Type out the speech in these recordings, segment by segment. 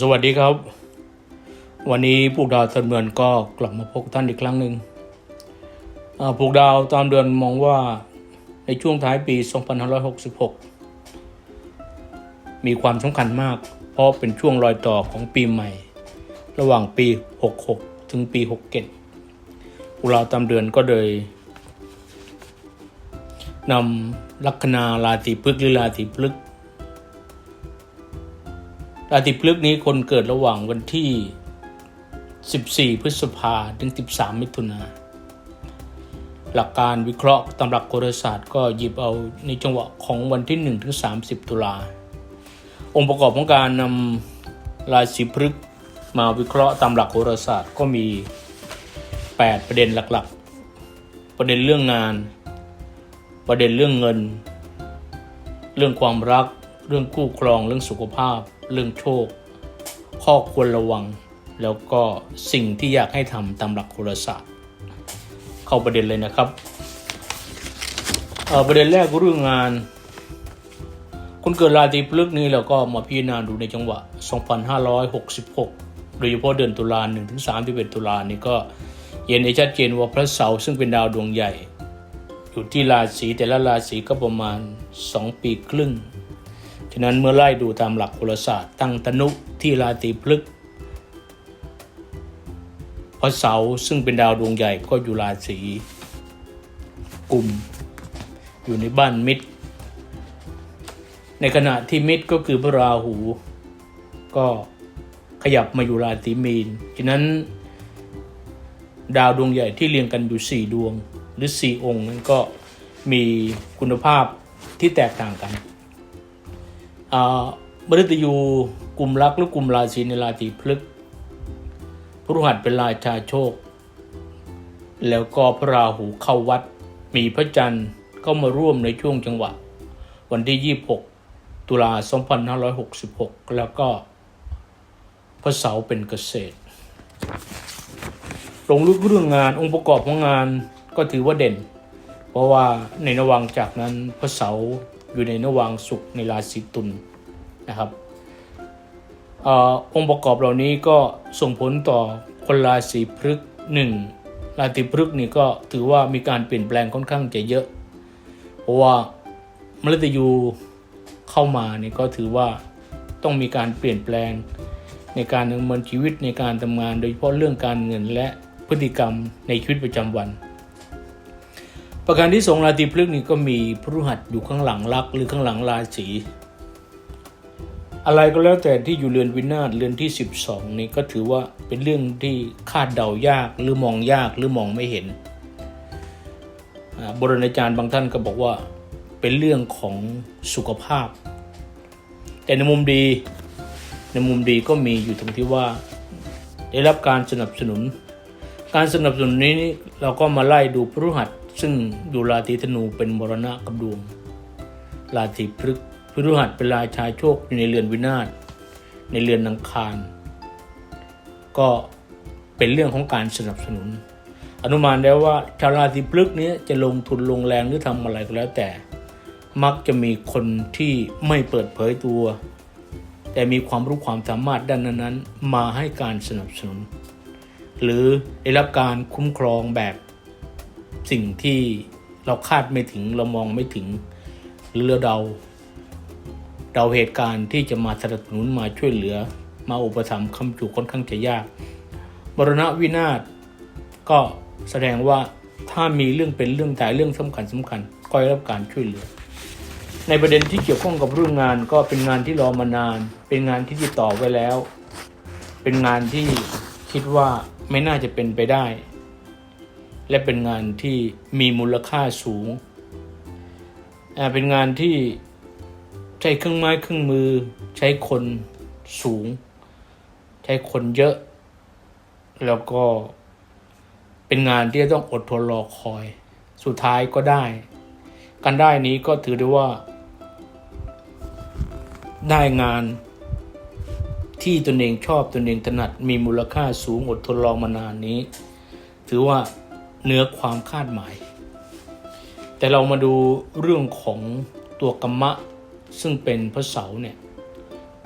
สวัสดีครับ วันนี้ปูกดาวตามเดือนก็กลับมาพบท่านอีกครั้งหนึ่งปูกดาวตามเดือนมองว่าในช่วงท้ายปี 2566 มีความสำคัญมาก เพราะเป็นช่วงรอยต่อของปีใหม่ ระหว่างปี 66 ถึงปี 67ปลูกดาวตามเดือนก็เลยนำลัคนาราศีพฤกษ์หรือราศีพฤกษ์ ราศีพฤกษ์นี้คนเกิดระหว่างวันที่ 14 พฤษภาถึง 13 มิถุนาหลักการวิเคราะห์ตำรับโหราศาสตร์ก็หยิบเอาในจังหวะของวันที่1ถึง30 ตุลา องค์ประกอบของการนำราศีพฤกษ์มาวิเคราะห์ตามหลักโหราศาสตร์ก็มี 8 ประเด็นหลักๆ ประเด็นเรื่องงาน ประเด็นเรื่องเงิน เรื่องความรัก เรื่องคู่ครอง เรื่องสุขภาพ เรื่องโชค ข้อควรระวัง แล้วก็สิ่งที่อยากให้ทำตามหลักโหราศาสตร์ เข้าประเด็นเลยนะครับประเด็นแรกเรื่องงานคนเกิดราศีพฤกษ์นี้เราก็มาพิจารณาดูในจังหวะ 2566 โดยเฉพาะเดือนตุลา1ถึง31 ตุลานี่ก็เห็นได้ชัดเจนว่าพระเสาร์ซึ่งเป็นดาวดวงใหญ่ อยู่ที่ราศีแต่ละราศีก็ประมาณ 2 ปีครึ่ง ฉะนั้นเมื่อไล่ดูตามหลักโหราศาสตร์ ตั้งตนุที่ราศีพฤกษ์เพราะเสาซึ่งเป็นดาวดวงใหญ่ก็อยู่ราศีกุมอยู่ในบ้านมิตร ในขณะที่มิตรก็คือพระราหู ก็ขยับมาอยู่ราศีมีนฉะนั้น ดาวดวงใหญ่ที่เรียงกันอยู่ 4 ดวงหรือ 4 องค์นั้นก็มีคุณภาพที่แตกต่างกัน มฤตยูกลุ่มรักหรือกลุ่มราศีในราศีพฤกษ์พฤหัสเป็นราชาโชค แล้วก็พระราหูเข้าวัด มีพระจันทร์เข้ามาร่วมในช่วงจังหวะ วันที่ 26 ตุลา 2566 แล้วก็พระเสาร์เป็นเกษตร ลงลึกเรื่องงานองค์ประกอบของงานก็ถือว่าเด่น เพราะว่าในระว่างจากนั้นพระเสาร์ อยู่ในระหว่างสุขในราศีตุลนะครับอองค์ประกอบเหล่านี้ก็ส่งผลต่อคนราศีพฤกษ์หนึ่งราศีพฤกษ์นี่ก็ถือว่ามีการเปลี่ยนแปลงค่อนข้างจะเยอะ เพราะว่ามฤตยูเข้ามานี่ก็ถือว่าต้องมีการเปลี่ยนแปลงในการดำเนินชีวิตในการทำงาน โดยเฉพาะเรื่องการเงินและพฤติกรรมในชีวิตประจำวัน ประการที่สองราศีพฤกษ์นี่ก็มีพฤหัสอยู่ข้างหลังลักหรือข้างหลังราศีอะไรก็แล้วแต่ที่อยู่เรือนวินาศเรือนที่ 12 นี่ก็ถือว่าเป็นเรื่องที่คาดเดายากหรือมองยากหรือมองไม่เห็นบรณาจารย์บางท่านก็บอกว่าเป็นเรื่องของสุขภาพ แต่ในมุมดีในมุมดีก็มีอยู่ตรงที่ว่า ได้รับการสนับสนุน การสนับสนุนนี้นี่เราก็มาไล่ดูพฤหัส ซึ่งอยู่ราศีธนูเป็นมรณะกับดวง ราศีพฤกษ์พฤหัสเป็นราชาโชคอยู่ในเรือนวินาศในเรือนนังคาร ก็เป็นเรื่องของการสนับสนุน อนุมานได้ว่าชาวราศีพฤกษ์นี้จะลงทุนลงแรงหรือทำอะไรก็แล้วแต่ มักจะมีคนที่ไม่เปิดเผยตัว แต่มีความรู้ความสามารถด้านนั้นๆ มาให้การสนับสนุน หรือได้รับการคุ้มครองแบบ สิ่งที่เราคาดไม่ถึงเรามองไม่ถึง หรือเราเดาเดาเหตุการณ์ที่จะมาสนับสนุนมาช่วยเหลือ มาอุปถัมภ์คำจุค่อนข้างจะยากมรณะวินาศก็แสดงว่าถ้ามีเรื่องเป็นเรื่องตายเรื่องสำคัญสำคัญก็ได้รับการช่วยเหลือ ในประเด็นที่เกี่ยวข้องกับเรื่องงานก็เป็นงานที่รอมานาน เป็นงานที่ติดต่อไว้แล้ว เป็นงานที่คิดว่าไม่น่าจะเป็นไปได้ และเป็นงานที่มีมูลค่าสูง เป็นงานที่ใช้เครื่องไม้เครื่องมือ ใช้คนสูง ใช้คนเยอะ แล้วก็เป็นงานที่ต้องอดทนรอคอย สุดท้ายก็ได้ การได้นี้ก็ถือได้ว่า ได้งานที่ตนเองชอบตนเองถนัดมีมูลค่าสูงอดทนรอมานานนี้ ถือว่า เหนือความคาดหมาย แต่เรามาดูเรื่องของตัวกรรมะ ซึ่งเป็นพระเสาร์เนี่ย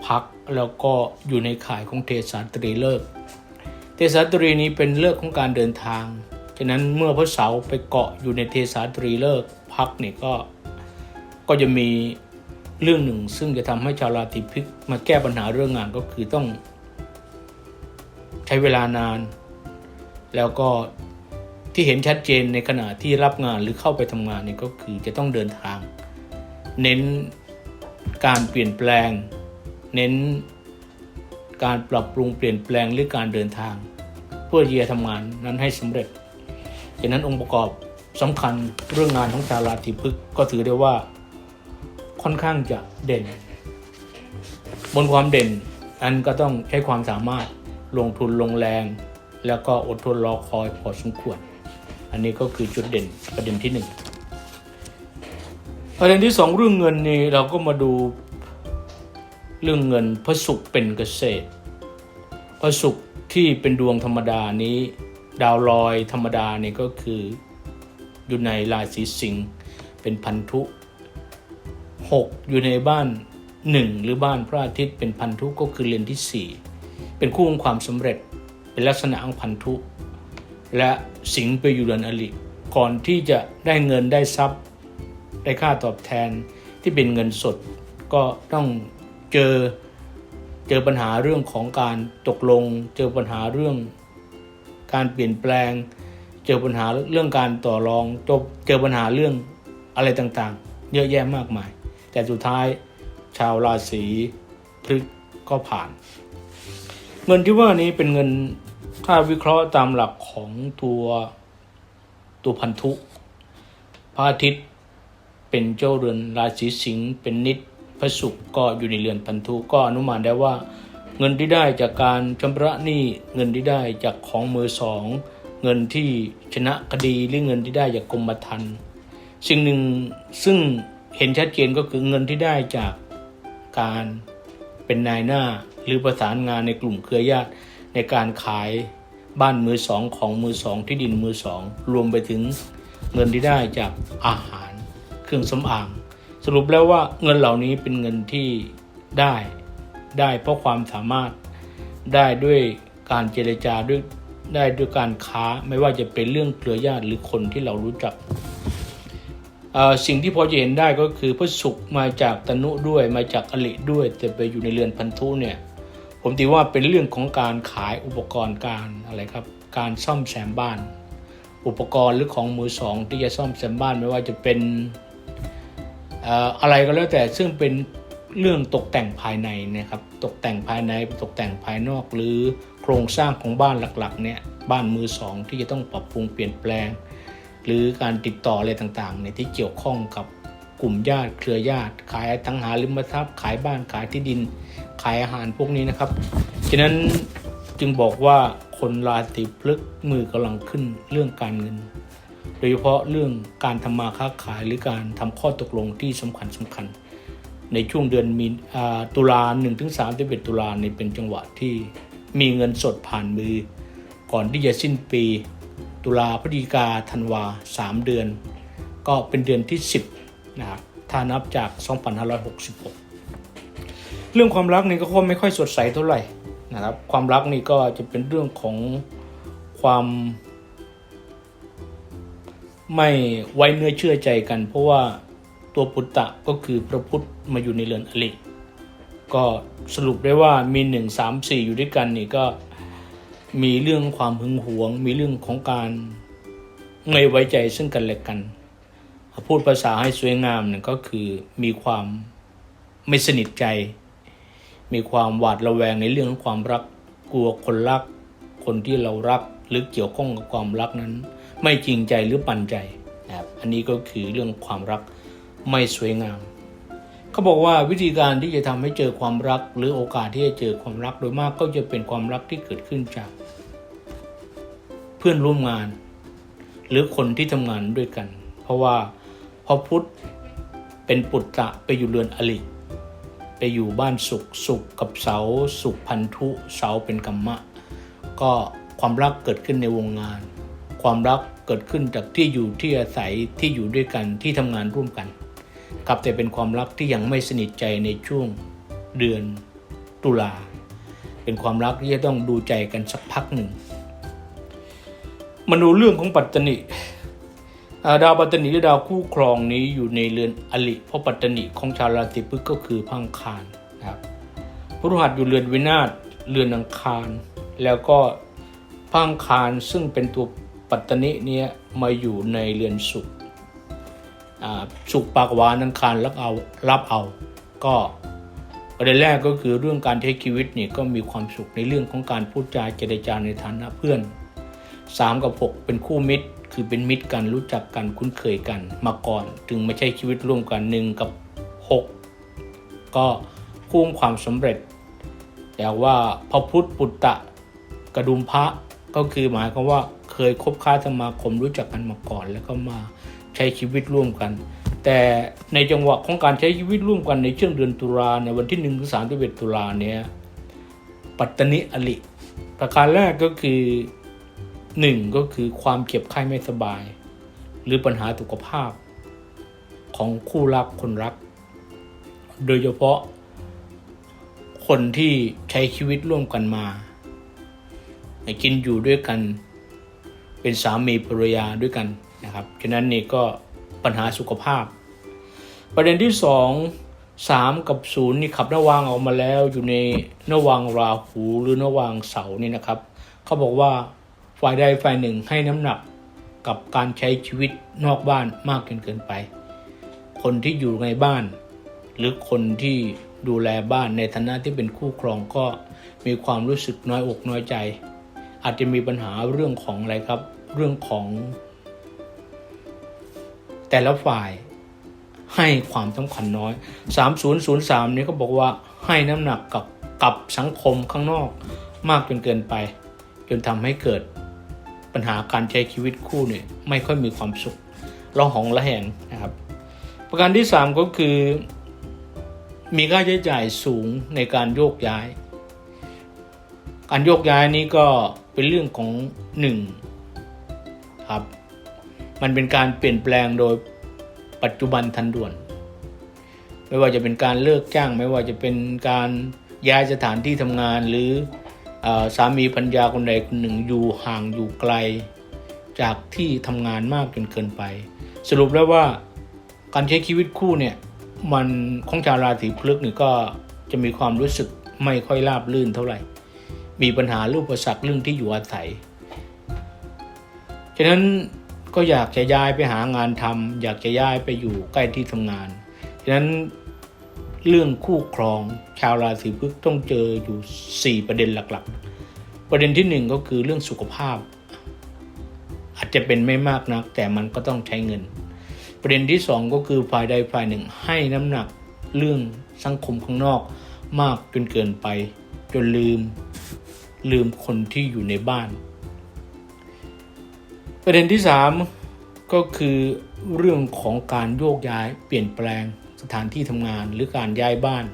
พักแล้วก็อยู่ในข่ายของเทศาตรีเลิก เทศาตรีนี้เป็นเลิกของการเดินทาง ฉะนั้นเมื่อพระเสาร์ไปเกาะอยู่ในเทศาตรีเลิกพักเนี่ยก็ก็จะมีเรื่องหนึ่งซึ่งจะทำให้ชาวราตรีพฤกมาแก้ปัญหาเรื่องงานก็คือต้อง ใช้เวลานาน แล้วก็ ที่เห็นชัดเจนในขณะที่รับงานหรือเข้าไปทำงานนี่ก็คือจะต้องเดินทาง เน้นการเปลี่ยนแปลง เน้นการปรับปรุงเปลี่ยนแปลงหรือการเดินทาง เพื่อที่จะทำงานนั้นให้สำเร็จฉะนั้นองค์ประกอบสำคัญเรื่องงานของชาวราตรีพฤกษ์ก็ถือได้ว่าค่อนข้างจะเด่น บนความเด่นอันก็ต้องใช้ความสามารถลงทุนลงแรง แล้วก็อดทนรอคอยพอสมควร อันนี้ก็คือจุดเด่นประเด็นที่หนึ่งประเด็นที่สองเรื่องเงินนี่เราก็มาดูเรื่องเงินพระศุกร์เป็นเกษตรพระศุกร์ที่เป็นดวงธรรมดานี้ ดาวลอยธรรมดานี่ก็คืออยู่ในราศีสิงห์เป็นพันธุหกอยู่ในบ้านหนึ่งหรือบ้านพระอาทิตย์เป็นพันธุก็คือเรือนที่สี่เป็นคู่ของความสำเร็จเป็นลักษณะของพันธุ และสิงไปอยู่เรือนอลิก่อนที่จะได้เงินได้ทรัพย์ ได้ค่าตอบแทนที่เป็นเงินสด ก็ต้องเจอเจอปัญหาเรื่องของการตกลง เจอปัญหาเรื่องการเปลี่ยนแปลง เจอปัญหาเรื่องการต่อรองจบเจอปัญหาเรื่องอะไรต่างๆ เยอะแยะมากมาย แต่สุดท้ายชาวราศีพฤกษ์ก็ผ่าน เงินที่ว่านี้เป็นเงิน ถ้าวิเคราะห์ตามหลักของตัวตัวพันธุพระอาทิตย์เป็นเจ้าเรือนราศีสิงห์เป็นนิดพระศุกร์ก็อยู่ในเรือนพันธุก็อนุมานได้ว่า เงินที่ได้จากการชำระหนี้เงินที่ได้จากของมือสอง เงินที่ชนะคดีหรือเงินที่ได้จากกรมธรรม์สิ่งหนึ่งซึ่งเห็นชัดเจนก็คือเงินที่ได้จากการเป็นนายหน้าหรือประสานงานในกลุ่มเครือญาติ ในการขายบ้านมือสองของมือสองที่ดินมือสองรวมไปถึงเงินที่ได้จากอาหารเครื่องสำอาง สรุปแล้วว่าเงินเหล่านี้เป็นเงินที่ได้ได้เพราะความสามารถได้ด้วยการเจรจาด้วยได้ด้วยการค้าไม่ว่าจะเป็นเรื่องเครือญาติหรือคนที่เรารู้จัก สิ่งที่พอจะเห็นได้ก็คือพระศุกมาจากตนุด้วยมาจากอลิด้วย แต่ไปอยู่ในเรือนพันธุเนี่ย ผมถือว่าเป็นเรื่องของการขายอุปกรณ์การอะไรครับ การซ่อมแซมบ้าน อุปกรณ์หรือของมือสองที่จะซ่อมแซมบ้านไม่ว่าจะเป็นเอ่ออะไรก็แล้วแต่ซึ่งเป็นเรื่องตกแต่งภายในนะครับ ตกแต่งภายในตกแต่งภายนอก หรือโครงสร้างของบ้านหลักๆเนี่ยบ้านมือสองที่จะต้องปรับปรุงเปลี่ยนแปลง หรือการติดต่ออะไรต่างๆเนี่ยที่เกี่ยวข้องกับ กลุ่มญาติเครือญาติ ขายตังหาริมทรัพย์ ขายบ้านขายที่ดิน ขายอาหารพวกนี้นะครับฉะนั้นจึงบอกว่าคนราศีพฤกษ์มือกำลังขึ้นเรื่องการเงิน โดยเฉพาะเรื่องการทำมาค้าขายหรือการทำข้อตกลงที่สำคัญสำคัญ ในช่วงเดือนมีตุลาหนึ่งถึงสามเอ็ดตุลาเนี่เป็นจังหวะที่มีเงินสดผ่านมือ ก่อนที่จะสิ้นปี ตุลาพฤศจิกาธันวาสามเดือน ก็เป็นเดือนที่ 10 นะครับถ้านับจาก 2566 เรื่องความรักนี่ก็คงไม่ค่อยสดใสเท่าไหร่นะครับ ความรักนี่ก็จะเป็นเรื่องของความไม่ไว้เนื้อเชื่อใจกัน เพราะว่าตัวปุตตะก็คือพระพุทธมาอยู่ในเรือนอลิก็สรุปได้ว่ามีหนึ่งสามสี่อยู่ด้วยกันนี่ก็มีเรื่องความหึงหวง มีเรื่องของการไม่ไว้ใจซึ่งกันและกัน พูดภาษาให้สวยงามเนี่ยก็คือมีความไม่สนิทใจ มีความหวาดระแวงในเรื่องของความรักกลัวคนรัก คนที่เรารักหรือเกี่ยวข้องกับความรักนั้น ไม่จริงใจหรือปันใจนะครับอันนี้ก็คือเรื่องความรักไม่สวยงามเขาบอกว่าวิธีการที่จะทำให้เจอความรัก หรือโอกาสที่จะเจอความรักโดยมากก็จะเป็นความรักที่เกิดขึ้นจาก เพื่อนร่วมงาน หรือคนที่ทำงานด้วยกัน เพราะว่า พอพุทธเป็นปุตตะไปอยู่เรือนอลิไปอยู่บ้านสุขสุขกับเสาสุขพันธุเสาเป็นกรรมะ ก็ความรักเกิดขึ้นในวงงาน ความรักเกิดขึ้นจากที่อยู่ที่อาศัยที่อยู่ด้วยกันที่ทำงานร่วมกันกับแต่เป็นความรักที่ยังไม่สนิทใจในช่วงเดือนตุลาเป็นความรักที่จะต้องดูใจกันสักพักหนึ่งมาดูเรื่องของปัตตนิ ดาวปัตตนิหรือดาวคู่ครองนี้อยู่ในเรือนอลิเพราะปัตตนิของชาวราศีพฤกษ์ก็คือพังคารนะครับพฤหัสอยู่เรือนวินาศเรือนอังคาร แล้วก็พังคารซึ่งเป็นตัวปัตตนิเนี้ยมาอยู่ในเรือนสุขสุขปากหวานอังคารรับเอารับเอา ก็ประเด็นแรกก็คือเรื่องการใช้ชีวิตนี่ก็มีความสุขในเรื่องของการพูดจาเจรจาในฐานะเพื่อน 3 กับ 6 เป็นคู่มิตร คือเป็นมิตรกันรู้จักกันคุ้นเคยกันมาก่อนถึงไม่ใช่ชีวิตร่วมกัน1กับ 6 ก็คู่ความสำเร็จ แต่ว่าพระพุทธปุตตะกระดุมพระก็คือหมายความว่าเคยคบค้าสมาคมรู้จักกันมาก่อน แล้วก็มาใช้ชีวิตร่วมกัน แต่ในจังหวะของการใช้ชีวิตร่วมกันในช่วงเดือนตุลาในวันที่1ถึง31ตุลาเนี่ยปัตตนิอลิประการแรกก็คือ หนึ่งก็คือความเจ็บไข้ไม่สบาย หรือปัญหาสุขภาพ ของคู่รักคนรัก โดยเฉพาะ คนที่ใช้ชีวิตร่วมกันมากินอยู่ด้วยกัน เป็นสามีภรรยาด้วยกันนะครับฉะนั้นนี่ก็ปัญหาสุขภาพ ประเด็นที่สองสามกับศูนย์นี่ขับนวางออกมาแล้วอยู่ในนวางราหูหรือนวางเสานี่นะครับเขาบอกว่า ฝ่ายใดฝ่ายหนึ่งให้น้ำหนักกับการใช้ชีวิตนอกบ้านมากจนเกินไป คนที่อยู่ในบ้าน หรือคนที่ดูแลบ้านในฐานะที่เป็นคู่ครองก็มีความรู้สึกน้อยอกน้อยใจ อาจจะมีปัญหาเรื่องของอะไรครับ เรื่องของ แต่ละฝ่ายให้ความสำคัญน้อย 3003 นี้ก็บอกว่าให้น้ำหนักกับกับสังคมข้างนอกมากจนเกินไป จนทำให้เกิด ปัญหาการใช้ชีวิตคู่เนี่ยไม่ค่อยมีความสุขระหองระแหงนะครับ ประการที่ 3 ก็คือ มีค่าใช้จ่ายสูงในการโยกย้าย การโยกย้ายนี้ก็เป็นเรื่องของหนึ่งครับมันเป็นการเปลี่ยนแปลงโดยปัจจุบันทันด่วน ไม่ว่าจะเป็นการเลิกจ้าง ไม่ว่าจะเป็นการย้ายสถานที่ทำงานหรือ สามีพัญญาคนใดคนหนึ่งอยู่ห่างอยู่ไกล จากที่ทำงานมากจนเกินไป สรุปแล้วว่าการใช้ชีวิตคู่เนี่ยมันของชาวราศีพฤกษ์นี่ก็จะมีความรู้สึกไม่ค่อยราบรื่นเท่าไหร่ มีปัญหารูปประสักเรื่องที่อยู่อาศัย ฉะนั้นก็อยากจะย้ายไปหางานทำอยากจะย้ายไปอยู่ใกล้ที่ทำงาน ฉะนั้น เรื่องคู่ครองชาวราศีพฤกษ์ต้องเจออยู่ 4 ประเด็นหลักๆ ประเด็นที่ 1 ก็คือเรื่องสุขภาพ อาจจะเป็นไม่มากนัก แต่มันก็ต้องใช้เงิน ประเด็นที่ 2 ก็คือฝ่ายใดฝ่ายหนึ่งให้น้ำหนักเรื่องสังคมข้างนอกมากจนเกินไป จนลืม ลืมคนที่อยู่ในบ้าน ประเด็นที่ 3 ก็คือเรื่องของการโยกย้ายเปลี่ยนแปลง สถานที่ทำงานหรือการย้ายบ้าน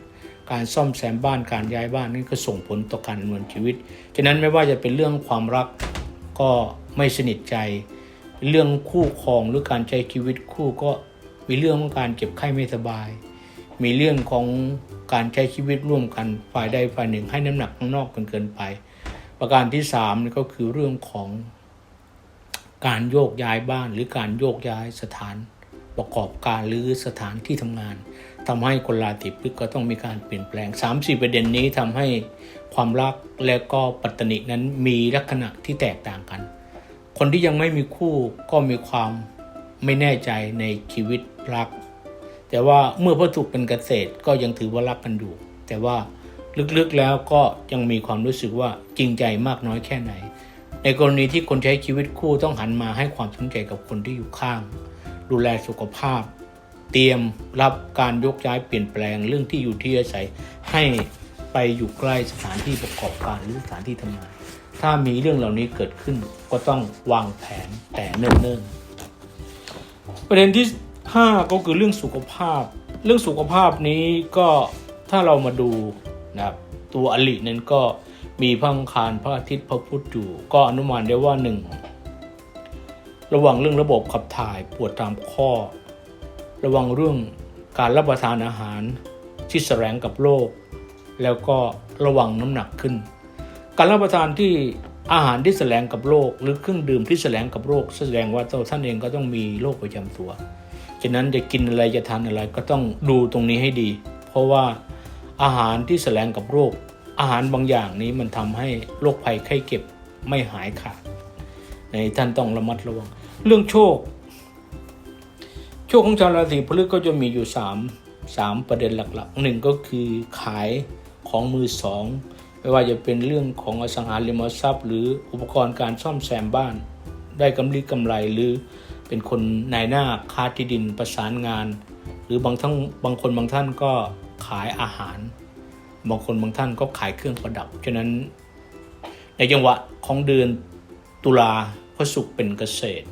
การซ่อมแซมบ้านการย้ายบ้านนี่ก็ส่งผลต่อการดำเนินชีวิต ฉะนั้นไม่ว่าจะเป็นเรื่องความรักก็ไม่สนิทใจ เรื่องคู่ครองหรือการใช้ชีวิตคู่ก็มีเรื่องของการเก็บไข้ไม่สบาย มีเรื่องของการใช้ชีวิตร่วมกันฝ่ายใดฝ่ายหนึ่งให้น้ำหนักข้างนอกเกินเกินไป ประการที่สามนี่ก็คือเรื่องของการโยกย้ายบ้านหรือการโยกย้ายสถาน ประกอบการหรือสถานที่ทำงานทำให้คนราศีพฤกษ์ก็ต้องมีการเปลี่ยนแปลง 3-4 ประเด็นนี้ทำให้ความรักและก็ปัตตนินั้นมีลักษณะที่แตกต่างกัน คนที่ยังไม่มีคู่ก็มีความไม่แน่ใจในชีวิตรัก แต่ว่าเมื่อพระถูกเป็นเกษตรก็ยังถือว่ารักกันอยู่ แต่ว่าลึกๆแล้วก็ยังมีความรู้สึกว่าจริงใจมากน้อยแค่ไหน ในกรณีที่คนใช้ชีวิตคู่ต้องหันมาให้ความสนใจกับคนที่อยู่ข้าง ดูแลสุขภาพ เตรียมรับการยกย้ายเปลี่ยนแปลงเรื่องที่อยู่ที่อาศัยให้ไปอยู่ใกล้สถานที่ประกอบการหรือสถานที่ทำงาน ถ้ามีเรื่องเหล่านี้เกิดขึ้นก็ต้องวางแผนแต่เนิ่นๆ ประเด็นที่ 5 ก็คือเรื่องสุขภาพ เรื่องสุขภาพนี้ก็ถ้าเรามาดูนะครับตัวอลินั้นก็มีพังคารพระอาทิตย์พระพุธอยู่ก็อนุมานได้ว่าหนึ่ง ระวังเรื่องระบบขับถ่ายปวดตามข้อ ระวังเรื่องการรับประทานอาหารที่แสลงกับโรคแล้วก็ระวังน้ำหนักขึ้น การรับประทานที่อาหารที่แสลงกับโรคหรือเครื่องดื่มที่แสลงกับโรคแสดงว่าตัวท่านเองก็ต้องมีโรคประจำตัวฉะนั้นจะกินอะไรจะทานอะไรก็ต้องดูตรงนี้ให้ดี เพราะว่าอาหารที่แสลงกับโรค อาหารบางอย่างนี้มันทำให้โรคภัยไข้เจ็บไม่หายขาดในท่านต้องระมัดระวัง เรื่องโชค โชคของชาวราศีพฤษก็จะมีอยู่สามสามประเด็นหลักๆหนึ่งก็คือขายของมือสองไม่ว่าจะเป็นเรื่องของอสังหาริมทรัพย์ หรืออุปกรณ์การซ่อมแซมบ้าน ได้กำไรกำไรหรือเป็นคนนายหน้าค้าที่ดินประสานงาน หรือบางทั้งบางคนบางท่านก็ขายอาหาร บางคนบางท่านก็ขายเครื่องประดับ ฉะนั้นในจังหวะของเดือนตุลาพระศุกร์เป็นเกษตร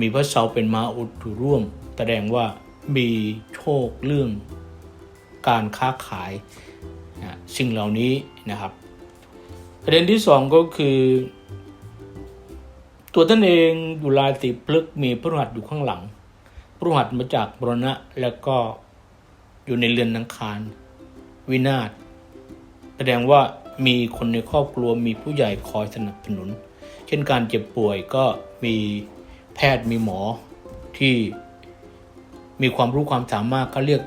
มีพระเสาเป็นมาอุดถูร่วม แสดงว่ามีโชคเรื่องการค้าขายนะสิ่งเหล่านี้นะครับ ประเด็นที่สองก็คือ ตัวท่านเองอยู่ราศีพฤกษ์มีพระหัสอยู่ข้างหลังพระหัสมาจากบรณะแล้วก็อยู่ในเรือนนังคารวินาศแสดงว่ามีคนในครอบครัวมีผู้ใหญ่คอยสนับสนุน เช่นการเจ็บป่วยก็มี แพทย์มีหมอที่มีความรู้ความสามารถเขาเรียก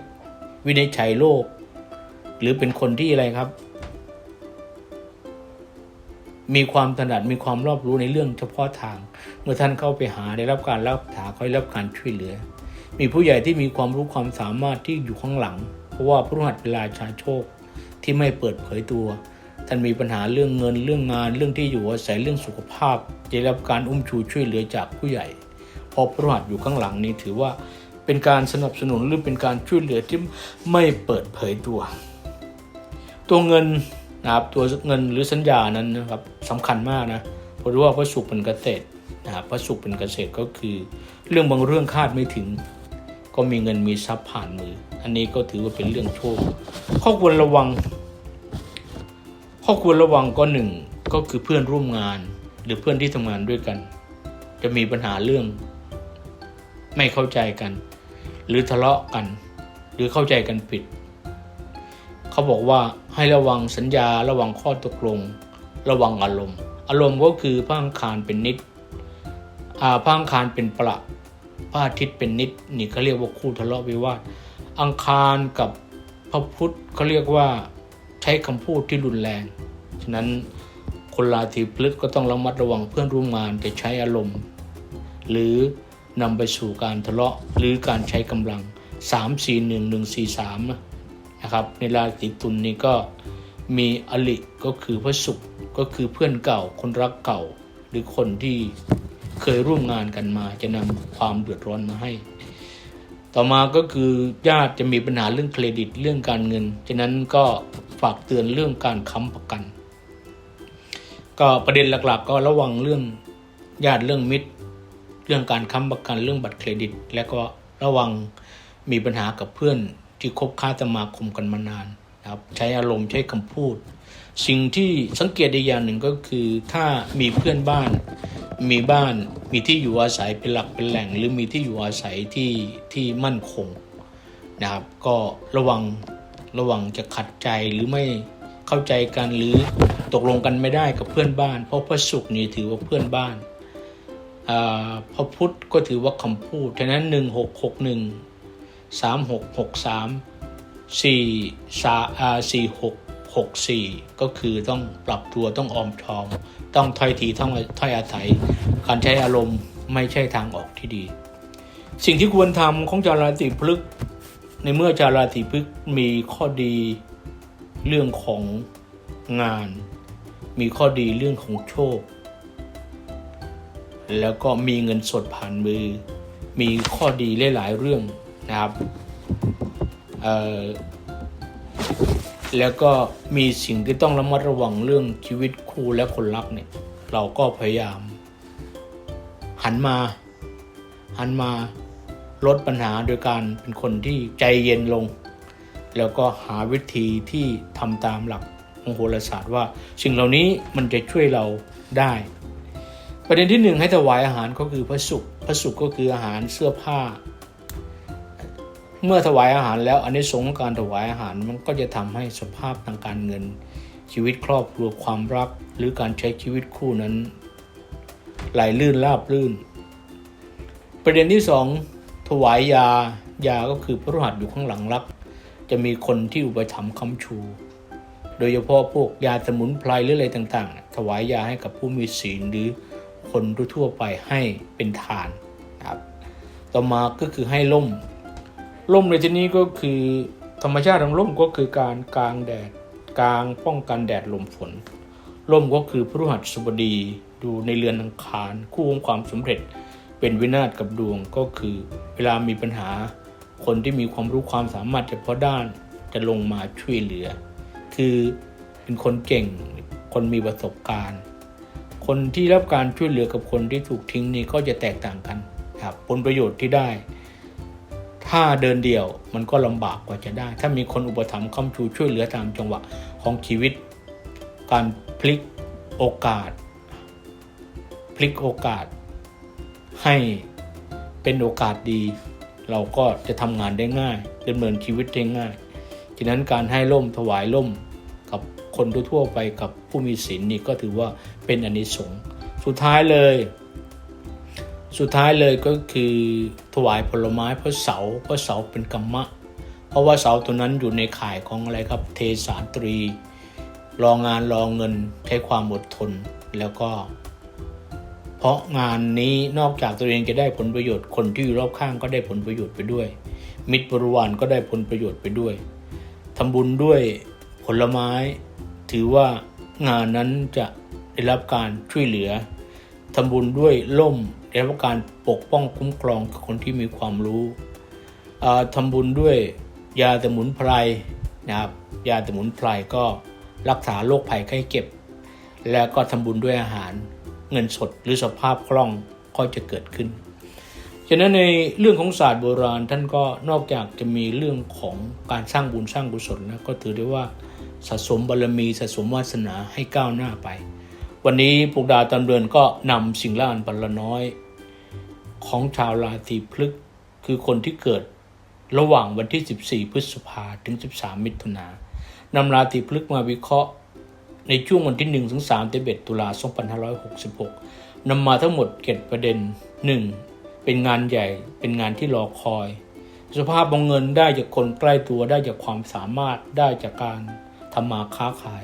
วินิจฉัยโรคหรือเป็นคนที่อะไรครับ มีความถนัดมีความรอบรู้ในเรื่องเฉพาะทาง เมื่อท่านเข้าไปหาได้รับการรักษาเขาได้รับการช่วยเหลือ มีผู้ใหญ่ที่มีความรู้ความสามารถที่อยู่ข้างหลัง เพราะว่าพระหัสเวลาชาโชคที่ไม่เปิดเผยตัว ท่านมีปัญหาเรื่องเงินเรื่องงานเรื่องที่อยู่อาศัยเรื่องสุขภาพจะได้รับการอุ้มชูช่วยเหลือจากผู้ใหญ่ พอพระหัสอยู่ข้างหลังนี้ถือว่าเป็นการสนับสนุนหรือเป็นการช่วยเหลือที่ไม่เปิดเผยตัว ตัวเงินนะครับตัวเงินหรือสัญญานั้นนะครับสำคัญมากนะเพราะว่าพระศุกร์เป็นเกษตรนะครับพระศุกร์เป็นเกษตรก็คือ เรื่องบางเรื่องคาดไม่ถึง ก็มีเงินมีทรัพย์ผ่านมือ อันนี้ก็ถือว่าเป็นเรื่องโชคข้อควรระวัง ข้อควรระวังก็หนึ่งก็คือเพื่อนร่วมงาน หรือเพื่อนที่ทำงานด้วยกัน จะมีปัญหาเรื่อง ไม่เข้าใจกัน หรือทะเลาะกัน หรือเข้าใจกันผิด เขาบอกว่าให้ระวังสัญญาระวังข้อตกลง ระวังอารมณ์ อารมณ์ก็คือพระอังคารเป็นนิดอ่าพระอังคารเป็นประพระอาทิตย์เป็นนิดนี่เขาเรียกว่าคู่ทะเลาะวิวาทอังคารกับพระพุธเขาเรียกว่า ใช้คำพูดที่รุนแรง ฉะนั้นคนราศีพฤษก็ต้องระมัดระวังเพื่อนร่วมงานจะใช้อารมณ์ หรือนำไปสู่การทะเลาะหรือการใช้กำลัง 3 4 1 1 4 3 นะครับ ในราศีตุลนี้ก็มีอลิก็คือพระศุกร์ก็คือเพื่อนเก่าคนรักเก่า หรือคนที่เคยร่วมงานกันมาจะนำความเดือดร้อนมาให้ ต่อมาก็คือญาติจะมีปัญหาเรื่องเครดิตเรื่องการเงิน ฉะนั้นก็ ฝากเตือนเรื่องการค้ำประกัน ก็ประเด็นหลักๆ ก็ระวังเรื่องญาติเรื่องมิตร เรื่องการค้ำประกันเรื่องบัตรเครดิต และก็ระวังมีปัญหากับเพื่อนที่คบค้าสมาคมกันมานานนะครับใช้อารมณ์ใช้คำพูด สิ่งที่สังเกตได้อย่างหนึ่งก็คือ ถ้ามีเพื่อนบ้าน มีบ้านมีที่อยู่อาศัยเป็นหลักเป็นแหล่ง หรือมีที่อยู่อาศัยที่ที่มั่นคงนะครับก็ระวัง ระหวังจะขัดใจหรือไม่เข้าใจกันหรือตกลงกันไม่ได้กับเพื่อนบ้าน เพราะพระศุกร์นี่ถือว่าเพื่อนบ้านพระพุธก็ถือว่าคำพูดฉะนั้นหนึ่งหกหกหนึ่งสามหกหกสามสี่สามสี่หกหกสี่ก็คือต้องปรับตัวต้องออมทองต้องถ้อยทีต้องถ้อยอาศัย การใช้อารมณ์ไม่ใช่ทางออกที่ดี สิ่งที่ควรทำของชาราศีพฤกษ ในเมื่อชาวราศีพฤกษ์มีข้อดีเรื่องของงาน มีข้อดีเรื่องของโชค แล้วก็มีเงินสดผ่านมือ มีข้อดีหลายๆเรื่องนะครับแล้วก็มีสิ่งที่ต้องระมัดระวังเรื่องชีวิตคู่และคนรักเนี่ย เราก็พยายาม หันมา หันมา ลดปัญหาโดยการเป็นคนที่ใจเย็นลง แล้วก็หาวิธีที่ทำตามหลักของโหราศาสตร์ว่า สิ่งเหล่านี้มันจะช่วยเราได้ ประเด็นที่หนึ่งให้ถวายอาหารก็คือพระสุขพระสุขก็คืออาหารเสื้อผ้า เมื่อถวายอาหารแล้วอันนี้สงของการถวายอาหารมันก็จะทำให้สภาพทางการเงิน ชีวิตครอบครัวความรัก หรือการใช้ชีวิตคู่นั้นไหลลื่นราบลื่น ประเด็นที่สอง ถวายยายาก็คือพระรหัสอยู่ข้างหลังรับ จะมีคนที่อุปถัมภ์ค้ำชู โดยเฉพาะพวกยาสมุนไพรหรืออะไรต่างๆ ถวายยาให้กับผู้มีศีลหรือคนทั่วไปให้เป็นทานนะครับต่อมาก็คือให้ล่ม ล่มในที่นี้ก็คือธรรมชาติของล่มก็คือการกลางแดดกลางป้องกันแดดลมฝนล่มก็คือพระฤหัสบดีดูในเรือนอังคารคู่ของความสำเร็จ เป็นวินาศกับดวงก็คือ เวลามีปัญหา คนที่มีความรู้ความสามารถเฉพาะด้านจะลงมาช่วยเหลือ คือเป็นคนเก่ง คนมีประสบการณ์ คนที่รับการช่วยเหลือกับคนที่ถูกทิ้งนี่ก็จะแตกต่างกันครับผลประโยชน์ที่ได้ ถ้าเดินเดี่ยวมันก็ลำบากกว่าจะได้ ถ้ามีคนอุปถัมภ์ค้ำชูช่วยเหลือตามจังหวะของชีวิต การพลิกโอกาส พลิกโอกาส ให้เป็นโอกาสดี เราก็จะทำงานได้ง่ายดำเนินชีวิตได้ง่ายฉะนั้นการให้ล่มถวายล่มกับคนทั่วไปกับผู้มีศีลนี่ก็ถือว่าเป็นอนิสงส์สุดท้ายเลย สุดท้ายเลยก็คือถวายผลไม้เพราะเสาเพราะเสาเป็นกรรมะ เพราะว่าเสาตัวนั้นอยู่ในข่ายของอะไรครับเทสาตรี รองานรองเงินใช้ความอดทนแล้วก็ เพราะงานนี้นอกจากตัวเองจะได้ผลประโยชน์คนที่อยู่รอบข้างก็ได้ผลประโยชน์ไปด้วย มิตรบริวารก็ได้ผลประโยชน์ไปด้วยทำบุญด้วยผลไม้ ถือว่างานนั้นจะได้รับการช่วยเหลือทำบุญด้วยล่มได้รับการปกป้องคุ้มครองกับคนที่มีความรู้ทำบุญด้วยยาสมุนไพรนะครับยาสมุนไพรก็รักษาโรคภัยไข้เจ็บ แล้วก็ทำบุญด้วยอาหาร เงินสดหรือสภาพคล่องก็จะเกิดขึ้น ฉะนั้นในเรื่องของศาสตร์โบราณท่านก็นอกจากจะมีเรื่องของการสร้างบุญสร้างกุศลแล้วก็ถือได้ว่าสะสมบารมีสะสมวาสนาให้ก้าวหน้าไป วันนี้ปลูกดาตำเดือนก็นำสิ่งละอันปันละน้อย ของชาวราศีพฤกษ์คือคนที่เกิดระหว่างวันที่ 14 พฤษภาถึง 13 มิถุนานำราศีพฤกษ์มาวิเคราะห์ ในช่วงวันที่1ถึง3เตุลา2566นำมาทั้งหมดเก็ดประเด็น 1. เป็นงานใหญ่เป็นงานที่รอคอย สภาพบงเงินได้จากคนใกล้ตัวได้จากความสามารถได้จากการทำมาค้าขาย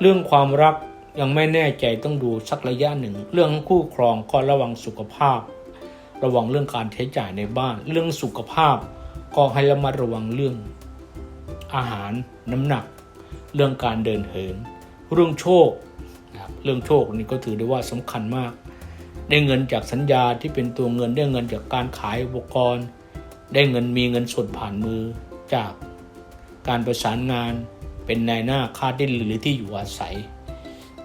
เรื่องความรักยังไม่แน่ใจต้องดูสักระยะหนึ่ง เรื่องคู่ครองก็ระวังสุขภาพ ระวังเรื่องการใช้จ่ายในบ้าน เรื่องสุขภาพ ก็ให้ระมัดระวังเรื่อง อาหารน้ำหนัก เรื่องการเดินเหิน เรื่องโชคนะครับเรื่องโชคนี่ก็ถือได้ว่าสำคัญมาก ได้เงินจากสัญญาที่เป็นตัวเงินได้เงินจากการขายอุปกรณ์ ได้เงินมีเงินสดผ่านมือจากการประสานงานเป็นนายหน้าค่าดิ้นหรือที่อยู่อาศัย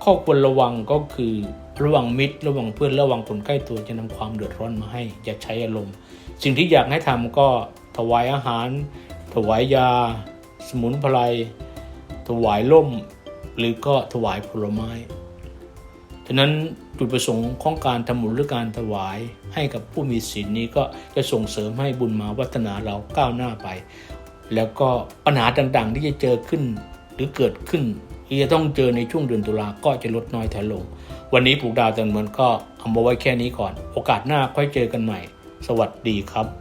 ข้อควรระวังก็คือระวังมิตร ระวังเพื่อนระวังคนใกล้ตัวจะนำความเดือดร้อนมาให้ อย่าใช้อารมณ์ สิ่งที่อยากให้ทำก็ถวายอาหาร ถวายยา สมุนไพรถวายล่ม หรือก็ถวายผลไม้ฉะนั้นจุดประสงค์ของการทำบุญหรือการถวายให้กับผู้มีศีลนี้ก็จะส่งเสริมให้บุญมาวัฒนาเราก้าวหน้าไป แล้วก็ปัญหาต่างๆ ที่จะเจอขึ้นหรือเกิดขึ้นที่จะต้องเจอในช่วงเดือนตุลาก็จะลดน้อยถอยลง วันนี้ปลูกดาวจันทร์เหมือนก็เอามาไว้แค่นี้ก่อน โอกาสหน้าค่อยเจอกันใหม่ สวัสดีครับ